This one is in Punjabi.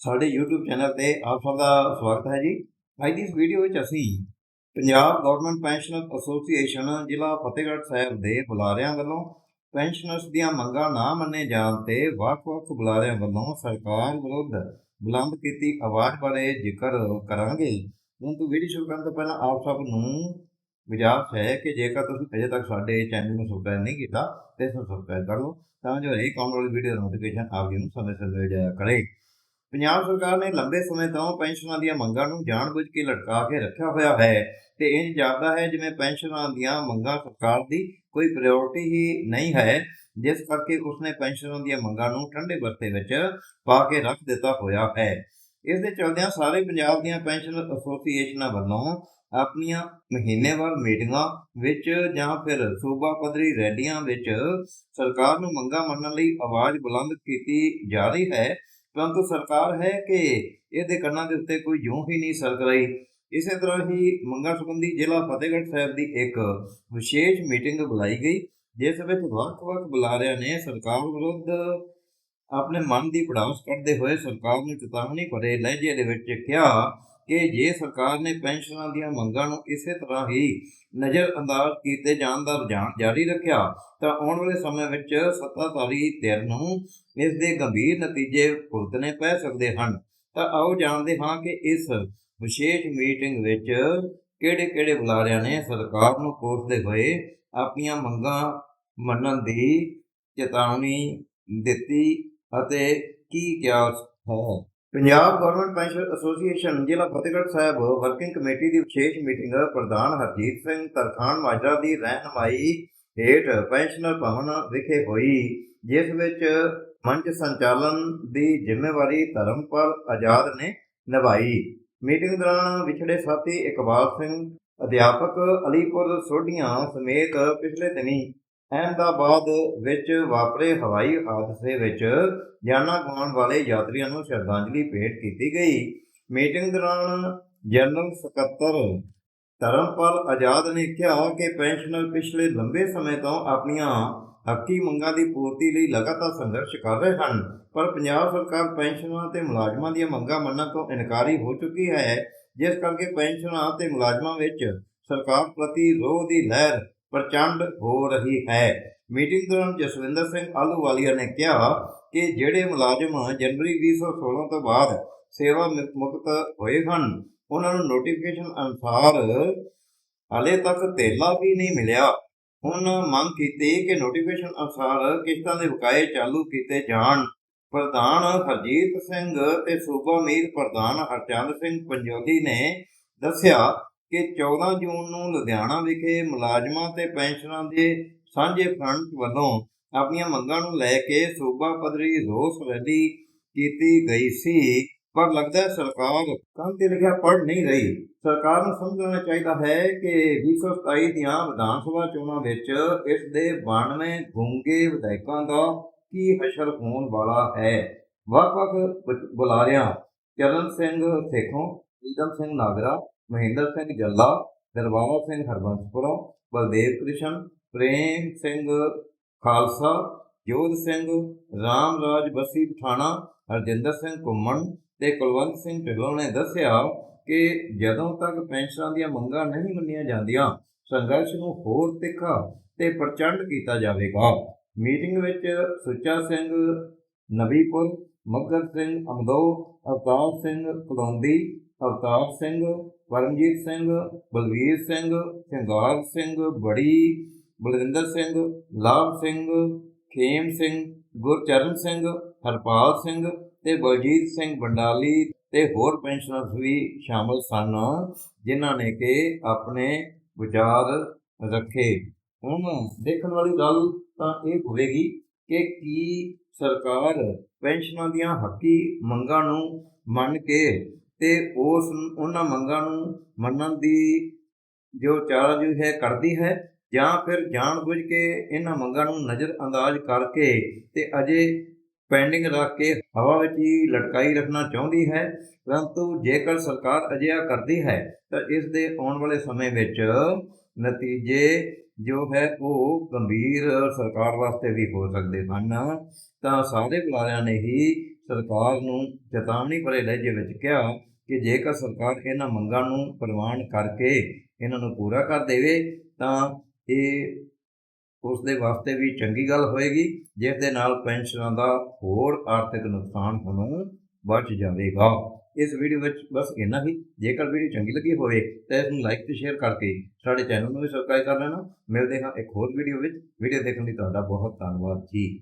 ਸਾਡੇ YouTube ਚੈਨਲ ਤੇ ਆਪ ਸਭ ਦਾ ਸਵਾਗਤ ਹੈ ਜੀ। ਅੱਜ ਦੀ ਇਸ ਵੀਡੀਓ ਵਿੱਚ ਅਸੀਂ ਪੰਜਾਬ ਗਵਰਨਮੈਂਟ ਪੈਨਸ਼ਨਰ ਐਸੋਸੀਏਸ਼ਨ ਜ਼ਿਲ੍ਹਾ ਫਤਿਹਗੜ੍ਹ ਸਾਹਿਬ ਦੇ ਬੁਲਾਰਿਆਂ ਵੱਲੋਂ ਪੈਨਸ਼ਨਰਸ ਦੀਆਂ ਮੰਗਾਂ ਨਾ ਮੰਨੇ ਜਾਣ ਤੇ ਵੱਖ-ਵੱਖ ਬੁਲਾਰਿਆਂ ਵੱਲੋਂ ਸਰਕਾਰ ਵਿਰੁੱਧ ਬੁਲੰਦ ਕੀਤੀ ਆਵਾਜ਼ ਬਾਰੇ ਜ਼ਿਕਰ ਕਰਾਂਗੇ। ਪਰੰਤੂ ਵੀਡੀਓ ਸ਼ੁਰੂ ਕਰਨ ਤੋਂ ਪਹਿਲਾਂ ਆਪ ਸਭ ਨੂੰ ਗੁਜ਼ਾਰਸ਼ ਹੈ ਕਿ ਜੇਕਰ ਤੁਸੀਂ ਅਜੇ ਤੱਕ ਸਾਡੇ ਚੈਨਲ ਨੂੰ ਸਬਸਕ੍ਰਾਈਬ ਨਹੀਂ ਕੀਤਾ, ਤੇ ਇਸ ਨੂੰ ਸਬਸਕ੍ਰਾਈਬ ਕਰ ਲਓ, ਤਾਂ ਜੋ ਹਰੇਕ ਆਉਣ ਵਾਲੀ ਵੀਡੀਓ ਨੋਟੀਫਿਕੇਸ਼ਨ ਆਪ ਜੀ ਨੂੰ ਸਮੇਂ ਸਿਰ ਮਿਲ ਜਾਇਆ ਕਰੇ। ਪੰਜਾਬ ਸਰਕਾਰ ਨੇ ਲੰਬੇ ਸਮੇਂ ਤੋਂ ਪੈਨਸ਼ਨਾਂ ਦੀਆਂ ਮੰਗਾਂ ਨੂੰ ਜਾਣਬੁੱਝ ਕੇ ਲਟਕਾ ਕੇ ਰੱਖਿਆ ਹੋਇਆ ਹੈ ਤੇ ਇੰਜ ਜਾਪਦਾ ਹੈ ਜਿਵੇਂ ਪੈਨਸ਼ਨਾਂ ਦੀਆਂ ਮੰਗਾਂ ਸਰਕਾਰ ਦੀ ਕੋਈ ਪ੍ਰਾਇੋਰਟੀ ਹੀ ਨਹੀਂ ਹੈ, ਜਿਸ ਕਰਕੇ ਉਸਨੇ ਪੈਨਸ਼ਨਾਂ ਦੀਆਂ ਮੰਗਾਂ ਨੂੰ ਠੰਡੇ ਬਰਤੇ ਵਿੱਚ ਪਾ ਕੇ ਰੱਖ ਦਿੱਤਾ ਹੋਇਆ ਹੈ। ਇਸ ਦੇ ਚਲਦਿਆਂ ਸਾਰੇ ਪੰਜਾਬ ਦੀਆਂ ਪੈਨਸ਼ਨਰ ਐਸੋਸੀਏਸ਼ਨਾਂ ਵੱਲੋਂ ਆਪਣੀਆਂ ਮਹੀਨੇਵਾਰ ਮੀਟਿੰਗਾਂ ਵਿੱਚ ਜਾਂ ਫਿਰ ਸੂਬਾ ਪੱਧਰੀ ਰੈਲੀਆਂ ਵਿੱਚ ਸਰਕਾਰ ਨੂੰ ਮੰਗਾਂ ਮੰਨਣ ਲਈ ਆਵਾਜ਼ ਬੁਲੰਦ ਕੀਤੀ ਜਾ ਰਹੀ ਹੈ। ਪਰੰਤੂ ਸਰਕਾਰ ਹੈ ਕਿ ਇਹਦੇ ਕੰਨਾਂ ਦੇ ਉੱਤੇ ਕੋਈ ਜੂੰ ਹੀ ਨਹੀਂ ਸਰਕ ਰਹੀ ਇਸੇ ਤਰ੍ਹਾਂ ਹੀ ਮੰਗਾਂ ਸੰਬੰਧੀ ਜ਼ਿਲ੍ਹਾ ਫਤਿਹਗੜ੍ਹ ਸਾਹਿਬ ਦੀ ਇੱਕ ਵਿਸ਼ੇਸ਼ ਮੀਟਿੰਗ ਬੁਲਾਈ ਗਈ, ਜਿਸ ਵਿੱਚ ਵੱਖ-ਵੱਖ ਬੁਲਾਰਿਆਂ ਨੇ ਸਰਕਾਰ ਵਿਰੁੱਧ ਆਪਣੇ ਮਨ ਦੀ ਪੜਾਸ ਕੱਢਦੇ ਹੋਏ ਸਰਕਾਰ ਨੂੰ ਚੇਤਾਵਨੀ ਭਰੇ ਲਹਿਜੇ ਦੇ ਵਿੱਚ ਕਿਹਾ ਕਿ ਜੇ ਸਰਕਾਰ ਨੇ ਪੈਨਸ਼ਨਾਂ ਦੀਆਂ ਮੰਗਾਂ ਨੂੰ ਇਸੇ ਤਰ੍ਹਾਂ ਹੀ ਨਜ਼ਰ ਅੰਦਾਜ਼ ਕੀਤੇ ਜਾਣ ਦਾ ਰੁਝਾਨ ਜਾਰੀ ਰੱਖਿਆ, ਤਾਂ ਆਉਣ ਵਾਲੇ ਸਮੇਂ ਵਿੱਚ ਸੱਤਾਧਾਰੀ ਧਿਰ ਨੂੰ ਇਸ ਦੇ ਗੰਭੀਰ ਨਤੀਜੇ ਭੁਗਤਣੇ ਪੈ ਸਕਦੇ ਹਨ। ਤਾਂ ਆਓ ਜਾਣਦੇ ਹਾਂ ਕਿ ਇਸ ਵਿਸ਼ੇਸ਼ ਮੀਟਿੰਗ ਵਿੱਚ ਕਿਹੜੇ-ਕਿਹੜੇ ਬੁਲਾਰਿਆਂ ਨੇ ਸਰਕਾਰ ਨੂੰ ਕੋਸਦੇ ਹੋਏ ਆਪਣੀਆਂ ਮੰਗਾਂ ਮੰਨਣ ਦੀ ਚੇਤਾਵਨੀ ਦਿੱਤੀ ਅਤੇ ਕੀ ਕਿਹਾ ਹੈ। ਪੰਜਾਬ ਗਵਰਨਮੈਂਟ ਪੈਨਸ਼ਨ ਐਸੋਸੀਏਸ਼ਨ ਜ਼ਿਲ੍ਹਾ ਫਤਿਹਗੜ੍ਹ ਸਾਹਿਬ ਵਰਕਿੰਗ ਕਮੇਟੀ ਦੀ ਵਿਸ਼ੇਸ਼ ਮੀਟਿੰਗ ਪ੍ਰਧਾਨ ਹਰਜੀਤ ਸਿੰਘ ਤਰਖਾਨ ਮਾਜਰਾ ਦੀ ਰਹਿਨਮਾਈ ਹੇਠ ਪੈਨਸ਼ਨਰ ਭਵਨ ਵਿਖੇ ਹੋਈ, ਜਿਸ ਵਿੱਚ ਮੰਚ ਸੰਚਾਲਨ ਦੀ ਜ਼ਿੰਮੇਵਾਰੀ ਧਰਮਪਾਲ ਆਜ਼ਾਦ ਨੇ ਨਿਭਾਈ। ਮੀਟਿੰਗ ਦੌਰਾਨ ਵਿਛੜੇ ਸਾਥੀ ਇਕਬਾਲ ਸਿੰਘ, ਅਧਿਆਪਕ ਅਲੀਪੁਰ ਸੋਢੀਆਂ ਸਮੇਤ ਪਿਛਲੇ ਦਿਨੀ ਅਹਿਮਦਾਬਾਦ ਵਿੱਚ ਵਾਪਰੇ ਹਵਾਈ ਹਾਦਸੇ ਵਿੱਚ ਜਾਨਾਂ ਗਵਾਉਣ ਵਾਲੇ ਯਾਤਰੀਆਂ ਨੂੰ ਸ਼ਰਧਾਂਜਲੀ ਭੇਟ ਕੀਤੀ ਗਈ। ਮੀਟਿੰਗ ਦੌਰਾਨ ਜਨਰਲ ਸਕੱਤਰ ਧਰਮਪਾਲ ਆਜ਼ਾਦ ਨੇ ਕਿਹਾ ਕਿ ਪੈਨਸ਼ਨਰ ਪਿਛਲੇ ਲੰਬੇ ਸਮੇਂ ਤੋਂ ਆਪਣੀਆਂ ਹੱਕੀ ਮੰਗਾਂ ਦੀ ਪੂਰਤੀ ਲਈ ਲਗਾਤਾਰ ਸੰਘਰਸ਼ ਕਰ ਰਹੇ ਹਨ, ਪਰ ਪੰਜਾਬ ਸਰਕਾਰ ਪੈਨਸ਼ਨਰਾਂ ਤੇ ਮੁਲਾਜ਼ਮਾਂ ਦੀਆਂ ਮੰਗਾਂ ਮੰਨਣ ਤੋਂ ਇਨਕਾਰੀ ਹੋ ਚੁੱਕੀ ਹੈ, ਜਿਸ ਕਰਕੇ ਪੈਨਸ਼ਨਰਾਂ ਤੇ ਮੁਲਾਜ਼ਮਾਂ ਵਿੱਚ ਸਰਕਾਰ ਪ੍ਰਤੀ ਰੋਹ ਦੀ ਲਹਿਰ ਪ੍ਰਚੰਡ ਹੋ ਰਹੀ ਹੈ। ਮੀਟਿੰਗ ਦੌਰਾਨ ਜਸਵਿੰਦਰ ਸਿੰਘ ਆਲੂਵਾਲੀਆ ਨੇ ਕਿਹਾ ਕਿ ਜਿਹੜੇ ਮੁਲਾਜ਼ਮ ਜਨਵਰੀ 2016 ਤੋਂ ਬਾਅਦ ਸੇਵਾ ਮੁਕ- ਮੁਕਤ ਹੋਏ ਹਨ, ਉਹਨਾਂ ਨੂੰ ਨੋਟੀਫਿਕੇਸ਼ਨ ਅਨੁਸਾਰ ਹਾਲੇ ਤੱਕ ਤੇਲਾ ਵੀ ਨਹੀਂ ਮਿਲਿਆ। ਹੁਣ ਮੰਗ ਕੀਤੀ ਕਿ ਨੋਟੀਫਿਕੇਸ਼ਨ ਅਨੁਸਾਰ ਕਿਸ਼ਤਾਂ ਦੇ ਬਕਾਏ ਚਾਲੂ ਕੀਤੇ ਜਾਣ। ਪ੍ਰਧਾਨ ਹਰਜੀਤ ਸਿੰਘ ਤੇ ਸੂਬਾ ਮੀਰ ਪ੍ਰਧਾਨ ਹਰਚੰਦ ਸਿੰਘ ਪੰਜੋਲੀ ਨੇ ਦੱਸਿਆ ਕਿ 14 ਜੂਨ ਨੂੰ ਲੁਧਿਆਣਾ ਵਿਖੇ ਮੁਲਾਜ਼ਮਾਂ ਤੇ ਪੈਨਸ਼ਨਰਾਂ ਦੇ ਸਾਂਝੇ ਫਰੰਟ ਵੱਲੋਂ ਆਪਣੀਆਂ ਮੰਗਾਂ ਨੂੰ ਲੈ ਕੇ ਸੂਬਾ ਪੱਧਰੀ ਰੋਸ ਰੈਲੀ ਕੀਤੀ ਗਈ ਸੀ। ਪਰ ਲੱਗਦਾ ਸਰਕਾਰ ਕੰਮ ਤੇ ਲਿਖਿਆ ਪੜ ਨਹੀਂ ਰਹੀ। ਸਰਕਾਰ ਨੂੰ ਸਮਝਣਾ ਚਾਹੀਦਾ ਹੈ ਕਿ 2027 ਦੀਆਂ ਵਿਧਾਨ ਸਭਾ ਚੋਣਾਂ ਵਿੱਚ ਇਸ ਦੇ 92 ਗੁੰਗੇ ਵਿਧਾਇਕਾਂ ਦਾ ਕੀ ਹਸ਼ਰ ਹੋਣ ਵਾਲਾ ਹੈ? ਵੱਖ-ਵੱਖ ਬੁਲਾਰਿਆਂ, ਚਰਨ ਸਿੰਘ ਸੇਖੋਂ ਈਦਮ ਸਿੰਘ ਨਾਗਰਾ ਮਹਿੰਦਰ ਸਿੰਘ ਜੱਲਾ ਦਰਬਾਰਾ ਸਿੰਘ ਹਰਬੰਸਪੁਰੋਂ, ਬਲਦੇਵ ਕ੍ਰਿਸ਼ਨ, ਪ੍ਰੇਮ ਸਿੰਘ ਖਾਲਸਾ ਜੋਧ ਸਿੰਘ, ਰਾਮ ਰਾਜ ਬਸੀ ਪਠਾਣਾ, ਹਰਜਿੰਦਰ ਸਿੰਘ ਘੁੰਮਣ ਤੇ ਕੁਲਵੰਤ ਸਿੰਘ ਢਿੱਲੋਂ ਨੇ ਦੱਸਿਆ ਕਿ ਜਦੋਂ ਤੱਕ ਪੈਨਸ਼ਨਾਂ ਦੀਆਂ ਮੰਗਾਂ ਨਹੀਂ ਮੰਨੀਆਂ ਜਾਂਦੀਆਂ, ਸੰਘਰਸ਼ ਨੂੰ ਹੋਰ ਤਿੱਖਾ ਤੇ ਪ੍ਰਚੰਡ ਕੀਤਾ ਜਾਵੇਗਾ। ਮੀਟਿੰਗ ਵਿੱਚ ਸੁੱਚਾ ਸਿੰਘ ਨਬੀਪੁਰ ਮੱਗਰ ਸਿੰਘ ਅਮਦੋ ਅਵਤਾਰ ਸਿੰਘ ਕਲੌਂਦੀ ਅਵਤਾਰ ਸਿੰਘ, ਪਰਮਜੀਤ ਸਿੰਘ, ਬਲਵੀਰ ਸਿੰਘ ਸਿੰਗਾਰ ਸਿੰਘ, ਬੜੀ, ਬਲਵਿੰਦਰ ਸਿੰਘ ਲਾਭ ਸਿੰਘ, ਖੇਮ ਸਿੰਘ, ਗੁਰਚਰਨ ਸਿੰਘ, ਹਰਪਾਲ ਸਿੰਘ ਤੇ ਬਲਜੀਤ ਸਿੰਘ ਬੰਡਾਲੀ ਤੇ ਹੋਰ ਪੈਨਸ਼ਨਰਸ ਵੀ ਸ਼ਾਮਲ ਸਨ, ਜਿਨ੍ਹਾਂ ਨੇ ਕਿ ਆਪਣੇ ਵਿਚਾਰ ਰੱਖੇ। ਹੁਣ ਦੇਖਣ ਵਾਲੀ ਗੱਲ ਤਾਂ ਇਹ ਹੋਵੇਗੀ ਕਿ ਕੀ ਸਰਕਾਰ ਪੈਨਸ਼ਨਾਂ ਦੀਆਂ ਹੱਕੀ ਮੰਗਾਂ ਨੂੰ ਮੰਨ ਕੇ ਤੇ ਉਸ ਉਹਨਾਂ ਮੰਗਾਂ ਨੂੰ ਮੰਨਣ ਦੀ ਜੋ ਚਾਰਾਜੂ ਹੈ, ਕਰਦੀ ਹੈ ਜਾਂ ਫਿਰ ਜਾਣਬੁੱਝ ਕੇ ਇਹਨਾਂ ਮੰਗਾਂ ਨੂੰ ਨਜ਼ਰ ਅੰਦਾਜ਼ ਕਰਕੇ ਤੇ ਅਜੇ ਪੈਂਡਿੰਗ ਰੱਖ ਕੇ ਹਵਾ ਵਿੱਚ ਹੀ ਲਟਕਾਈ ਰੱਖਣਾ ਚਾਹੁੰਦੀ ਹੈ। ਪਰੰਤੂ ਜੇਕਰ ਸਰਕਾਰ ਅਜਿਹਾ ਕਰਦੀ ਹੈ, ਤਾਂ ਇਸ ਦੇ ਆਉਣ ਵਾਲੇ ਸਮੇਂ ਵਿੱਚ ਨਤੀਜੇ ਜੋ ਹੈ, ਉਹ ਗੰਭੀਰ ਸਰਕਾਰ ਵਾਸਤੇ ਵੀ ਹੋ ਸਕਦੇ ਹਨ। ਤਾਂ ਸਾਰੇ ਬੁਲਾਰਿਆਂ ਨੇ ਹੀ ਸਰਕਾਰ ਨੂੰ ਚੇਤਾਵਨੀ ਭਰੇ ਲਹਿਜੇ ਵਿੱਚ ਕਿਹਾ ਕਿ ਜੇਕਰ ਸਰਕਾਰ ਇਹਨਾਂ ਮੰਗਾਂ ਨੂੰ ਪ੍ਰਵਾਨ ਕਰਕੇ ਇਹਨਾਂ ਨੂੰ ਪੂਰਾ ਕਰ ਦੇਵੇ, ਤਾਂ ਇਹ ਉਸ ਦੇ ਵਾਸਤੇ ਵੀ ਚੰਗੀ ਗੱਲ ਹੋਏਗੀ ਜਿਸ ਦੇ ਨਾਲ ਪੈਨਸ਼ਨਾਂ ਦਾ ਹੋਰ ਆਰਥਿਕ ਨੁਕਸਾਨ ਹੋਣੋਂ ਬਚ ਜਾਵੇਗਾ। ਇਸ ਵੀਡੀਓ ਵਿੱਚ ਬਸ ਇੰਨਾ ਹੀ। ਜੇਕਰ ਵੀਡੀਓ ਚੰਗੀ ਲੱਗੀ ਹੋਵੇ, ਤਾਂ ਇਸ ਨੂੰ ਲਾਈਕ ਤੇ ਸ਼ੇਅਰ ਕਰਕੇ ਸਾਡੇ ਚੈਨਲ ਨੂੰ ਵੀ ਸਬਸਕ੍ਰਾਈਬ ਕਰ ਲੈਣਾ। ਮਿਲਦੇ ਹਾਂ ਇੱਕ ਹੋਰ ਵੀਡੀਓ ਵਿੱਚ। ਵੀਡੀਓ ਦੇਖਣ ਲਈ ਤੁਹਾਡਾ ਬਹੁਤ ਧੰਨਵਾਦ ਜੀ।